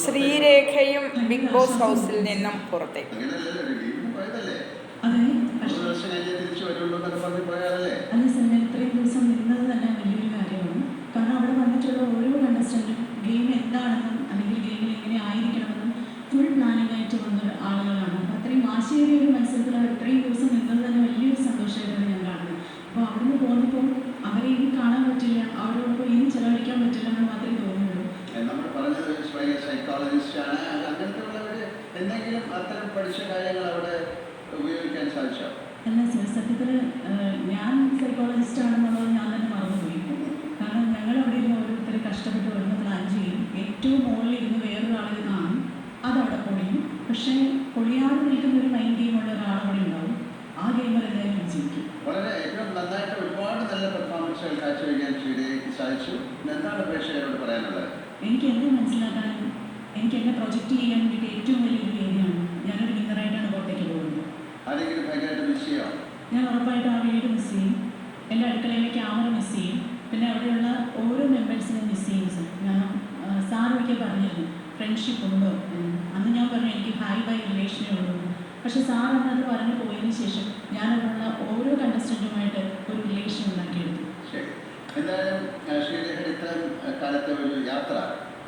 ശ്രീരേഖയും big boss ഹൗസിൽ നിന്നും പുറത്തേക്ക്. അതെ ദിവസം കാര്യമാണ്. കാരണം അവിടെ വന്നിട്ടുള്ള ഓരോ ഗെയിം എന്താണെന്നും അല്ലെങ്കിൽ എങ്ങനെ ആളുകളാണ്. അപ്പോൾ അത്രയും ഒരു മത്സരത്തിൽ അവർ ഇത്രയും ദിവസം നിന്നത് തന്നെ വലിയൊരു സന്തോഷമായിട്ടാണ് ഞാൻ കാണുന്നത്. അപ്പോൾ അവിടുന്ന് പോകുന്നപ്പോൾ സൈക്കോളജിസ്റ്റ് ആണ് അത് അങ്ങനത്തെ എന്തെങ്കിലും അത്തരം പഠിച്ച കാര്യങ്ങൾ അവിടെ ഉപയോഗിക്കാൻ സാധിച്ചോ? അല്ല സർ സത്യത്തിൽ ഞാൻ സൈക്കോളജിസ്റ്റ് ആണെന്നുള്ളത് ഞാൻ തന്നെ മറന്നുപോയി. കാരണം ഞങ്ങൾ അവിടെ ഇരുന്ന് ഓരോരുത്തർ കഷ്ടപ്പെട്ട് വരുന്ന പ്ലാൻ ചെയ്യും. ഏറ്റവും മുകളിൽ ഇരുന്ന് വേറൊരാളെ കാണും. അതവിടെ പൊളിയും. പക്ഷേ പൊളിയാതെ നിൽക്കുന്ന ഒരു മൈൻഡ് ഗെയിമുള്ള ഒരാൾ അവിടെ ഉണ്ടാവും. ആ ഗെയിമർ എന്തായാലും വിജയിക്കും. വളരെ ഏറ്റവും നന്നായിട്ട് ഒരുപാട് നല്ല പെർഫോമൻസുകൾ കാഴ്ചവെക്കാൻ സാധിച്ചു. എന്താണ് പ്രേക്ഷകരോട് പറയാനുള്ളത്? എനിക്ക് എന്നെ മനസ്സിലാക്കാനും എനിക്ക് എന്നെ പ്രൊജക്റ്റ് ചെയ്യാൻ വേണ്ടിയിട്ട് ഏറ്റവും വലിയൊരു വേദിയാണ് ഞാനൊരു വിന്നറായിട്ടാണ് പുറത്തേക്ക് പോകുന്നത്. ഞാൻ ഉറപ്പായിട്ടും ആ വീട് മിസ് ചെയ്യും. എന്റെ അടുക്കളയിലെ ക്യാമറ മിസ് ചെയ്യും. പിന്നെ അവിടെയുള്ള ഓരോ മെമ്പേഴ്സിനെ മിസ് ചെയ്യും സർ ഞാൻ സാർ ഒരിക്കൽ പറഞ്ഞിരുന്നു ഫ്രണ്ട്ഷിപ്പ് ഉണ്ടോ? അന്ന് ഞാൻ പറഞ്ഞു എനിക്ക് ഹായ് ബൈ റിലേഷനേ ഉള്ളൂ. പക്ഷെ സാർ അന്നത് പറഞ്ഞു പോയതിന് ശേഷം ഞാൻ അവിടെയുള്ള ഓരോ കണ്ടസ്റ്റന്റുമായിട്ട് ഒരു റിലേഷൻ ഉണ്ടാക്കിയെടുത്തു. എന്തായാലും കാലത്തെ ഒരു യാത്ര